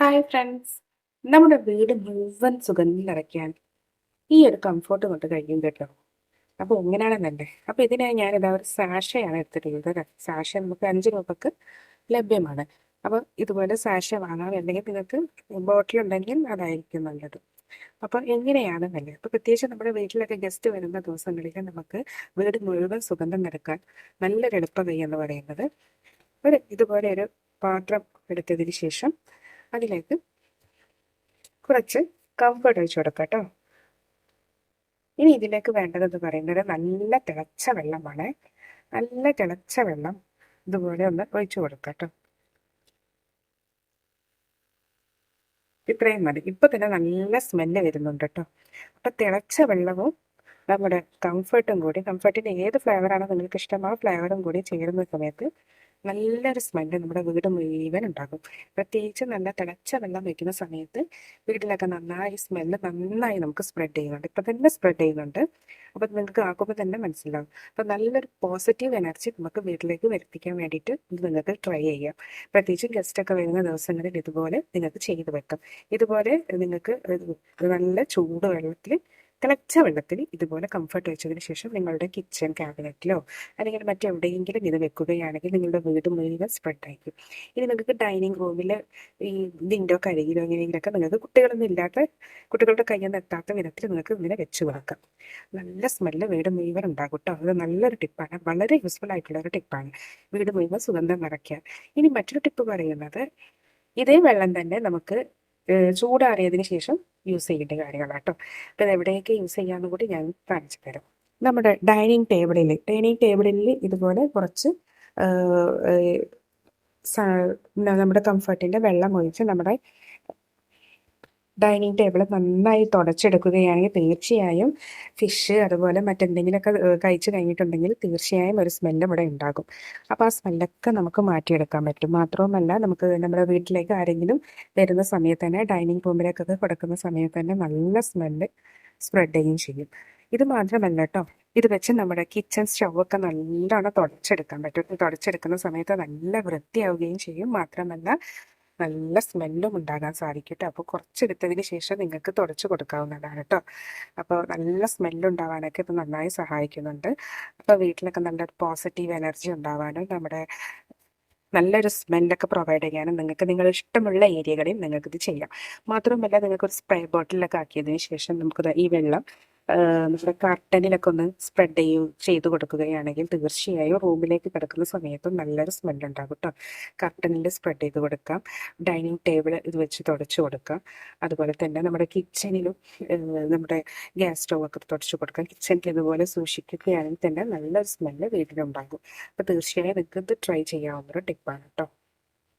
Hi friends നമ്മുടെ വീട് മുഴുവൻ സുഗന്ധം നിറയ്ക്കാൻ ഈ ഒരു കംഫോർട്ട് കൊണ്ട് കഴിയും കേട്ടോ. അപ്പോൾ എങ്ങനെയാണെന്നല്ലേ അപ്പോൾ ഇതിനായി ഞാനിതാ ഒരു സാഷയാണ് എടുത്തിട്ടുള്ളത് സാഷ നമുക്ക് അഞ്ച് രൂപക്ക് ലഭ്യമാണ്. അപ്പോൾ ഇതുപോലെ സാഷ വാങ്ങാം. അല്ലെങ്കിൽ നിങ്ങൾക്ക് ബോട്ടിൽ ഉണ്ടെങ്കിൽ അതായിരിക്കും നല്ലത്. അപ്പോൾ എങ്ങനെയാണ് നല്ലത്? പ്രത്യേകിച്ച് നമ്മുടെ വീട്ടിലൊക്കെ ഗസ്റ്റ് വരുന്ന ദിവസങ്ങളിൽ നമുക്ക് വീട് മുഴുവൻ സുഗന്ധം നിറക്കാൻ നല്ലൊരു എളുപ്പ കൈ എന്ന് പറയുന്നത് ഒരു ഇതുപോലെ ഒരു പാത്രം എടുത്തതിന് ശേഷം അതിലേക്ക് കുറച്ച് കംഫർട്ട് ഒഴിച്ചു കൊടുക്കാം കേട്ടോ ഇനി ഇതിലേക്ക് വേണ്ടതെന്ന് പറയുന്നത് നല്ല തിളച്ച വെള്ളമാണ്. നല്ല തിളച്ച വെള്ളം ഇതുപോലെ ഒന്ന് ഒഴിച്ചു കൊടുക്കാം കേട്ടോ ഇത്രയും മതി. ഇപ്പൊ തന്നെ നല്ല സ്മെല്ല് വരുന്നുണ്ട് കേട്ടോ അപ്പൊ തിളച്ച വെള്ളവും നമ്മുടെ കംഫർട്ടും കൂടി കംഫർട്ടിന്റെ ഏത് ഫ്ലേവറാണോ നിങ്ങൾക്ക് ഇഷ്ടം ആ ഫ്ലേവറും കൂടി ചേരുന്ന സമയത്ത് നല്ലൊരു സ്മെല്ല് നമ്മുടെ വീട് മുഴുവൻ ഉണ്ടാകും. പ്രത്യേകിച്ച് നല്ല തിളച്ച വെള്ളം വയ്ക്കുന്ന സമയത്ത് വീട്ടിലൊക്കെ നന്നായി സ്മെല്ല് നന്നായി നമുക്ക് സ്പ്രെഡ് ചെയ്യുന്നുണ്ട്. ഇപ്പം തന്നെ സ്പ്രെഡ് ചെയ്യുന്നുണ്ട്. അപ്പം നിങ്ങൾക്ക് ആക്കുമ്പോൾ തന്നെ മനസ്സിലാവും. അപ്പം നല്ലൊരു പോസിറ്റീവ് എനർജി നമുക്ക് വീട്ടിലേക്ക് വരുത്തിക്കാൻ വേണ്ടിയിട്ട് ഇത് നിങ്ങൾക്ക് ട്രൈ ചെയ്യാം. പ്രത്യേകിച്ച് ഗസ്റ്റൊക്കെ വരുന്ന ദിവസങ്ങളിൽ ഇതുപോലെ നിങ്ങൾക്ക് ചെയ്തു വെക്കാം. ഇതുപോലെ നിങ്ങൾക്ക് നല്ല ചൂട് വെള്ളത്തിൽ തിളച്ച വെള്ളത്തിൽ ഇതുപോലെ കംഫർട്ട് വെച്ചതിന് ശേഷം നിങ്ങളുടെ കിച്ചൺ ക്യാബിനറ്റിലോ അല്ലെങ്കിൽ മറ്റെവിടെയെങ്കിലും ഇത് വെക്കുകയാണെങ്കിൽ നിങ്ങളുടെ വീട് മുഴുവൻ സ്പ്രെഡ് ആയിരിക്കും. ഇനി നിങ്ങൾക്ക് ഡൈനിങ് റൂമിൽ ഈ വിൻഡോ കഴുകിയിലോ എങ്ങനെയെങ്കിലൊക്കെ നിങ്ങൾക്ക് കുട്ടികളൊന്നും ഇല്ലാത്ത കുട്ടികളുടെ കയ്യിൽ നിന്ന് എത്താത്ത വിധത്തിൽ നിങ്ങൾക്ക് ഇങ്ങനെ വെച്ച് വാക്കാം നല്ല സ്മെല്ല് വീട് മുഴുവൻ ഉണ്ടാകും കേട്ടോ അത് നല്ലൊരു ടിപ്പാണ് വളരെ യൂസ്ഫുൾ ആയിട്ടുള്ള ഒരു ടിപ്പാണ് വീട് മുഴുവൻ സുഗന്ധം നിറയ്ക്കാൻ. ഇനി മറ്റൊരു ടിപ്പ് പറയുന്നത് ഇതേ വെള്ളം തന്നെ നമുക്ക് ചൂടാറിയതിന് ശേഷം യൂസ് ചെയ്യേണ്ട കാര്യങ്ങളാണ് കേട്ടോ അപ്പോൾ എവിടെയൊക്കെ യൂസ് ചെയ്യാമെന്ന് കൂടി ഞാൻ കാണിച്ചു തരാം. നമ്മുടെ ഡൈനിങ് ടേബിളിൽ ഡൈനിങ് ടേബിളിൽ ഇതുപോലെ കുറച്ച് നമ്മുടെ കംഫർട്ടിന്റെ വെള്ളം ഒഴിച്ച് നമ്മുടെ ഡൈനിങ് ടേബിൾ നന്നായി തുടച്ചെടുക്കുകയാണെങ്കിൽ തീർച്ചയായും ഫിഷ് അതുപോലെ മറ്റെന്തെങ്കിലുമൊക്കെ കഴിച്ചു കഴിഞ്ഞിട്ടുണ്ടെങ്കിൽ തീർച്ചയായും ഒരു സ്മെല്ല് ഇവിടെ ഉണ്ടാകും. അപ്പോൾ ആ സ്മെല്ലൊക്കെ നമുക്ക് മാറ്റിയെടുക്കാൻ പറ്റും. മാത്രവുമല്ല നമുക്ക് നമ്മുടെ വീട്ടിലേക്ക് ആരെങ്കിലും വരുന്ന സമയത്ത് തന്നെ ഡൈനിങ് റൂമിലേക്കൊക്കെ കൊടുക്കുന്ന സമയത്ത് തന്നെ നല്ല സ്മെല്ല് സ്പ്രെഡ് ചെയ്യുകയും ചെയ്യും. ഇത് മാത്രമല്ല കേട്ടോ ഇത് വെച്ച് നമ്മുടെ കിച്ചൺ സ്റ്റൗ ഒക്കെ നല്ലോണം തുടച്ചെടുക്കാൻ പറ്റും. തുടച്ചെടുക്കുന്ന സമയത്ത് നല്ല വൃത്തിയാവുകയും ചെയ്യും. മാത്രമല്ല നല്ല സ്മെല്ലും ഉണ്ടാകാൻ സാധിക്കും കേട്ടോ അപ്പോൾ കുറച്ചെടുത്തതിന് ശേഷം നിങ്ങൾക്ക് തുടച്ച് കൊടുക്കാവുന്നതാണ് കേട്ടോ അപ്പോൾ നല്ല സ്മെല്ലുണ്ടാവാനൊക്കെ ഇത് നന്നായി സഹായിക്കുന്നുണ്ട്. അപ്പോൾ വീട്ടിലൊക്കെ നല്ല പോസിറ്റീവ് എനർജി ഉണ്ടാവാനും നമ്മുടെ നല്ലൊരു സ്മെല്ലൊക്കെ പ്രൊവൈഡ് ചെയ്യാനും നിങ്ങൾക്ക് നിങ്ങൾ ഇഷ്ടമുള്ള ഏരിയകളിൽ നിങ്ങൾക്ക് ഇത് ചെയ്യാം. മാത്രമല്ല നിങ്ങൾക്ക് ഒരു സ്പ്രേ ബോട്ടിലൊക്കെ ആക്കിയതിന് ശേഷം നമുക്ക് ഈ വെള്ളം നമ്മുടെ കർട്ടനിലൊക്കെ ഒന്ന് സ്പ്രെഡ് ചെയ്യും ചെയ്ത് കൊടുക്കുകയാണെങ്കിൽ തീർച്ചയായും റൂമിലേക്ക് കിടക്കുന്ന സമയത്തും നല്ലൊരു സ്മെൽ ഉണ്ടാകും കേട്ടോ കർട്ടനിൽ സ്പ്രെഡ് ചെയ്ത് കൊടുക്കാം. ഡൈനിങ് ടേബിൾ ഇത് വെച്ച് തുടച്ചു കൊടുക്കാം. അതുപോലെ തന്നെ നമ്മുടെ കിച്ചണിലും നമ്മുടെ ഗ്യാസ് സ്റ്റവ് ഒക്കെ തുടച്ചു കൊടുക്കാം. കിച്ചണിൽ ഇതുപോലെ സൂക്ഷിക്കുകയാണെങ്കിൽ തന്നെ നല്ലൊരു സ്മെല്ല് വീട്ടിലുണ്ടാകും. അപ്പോൾ തീർച്ചയായും നിങ്ങൾക്ക് ഇത് ട്രൈ ചെയ്യാവുന്ന ഒരു ടിപ്പാണ് കേട്ടോ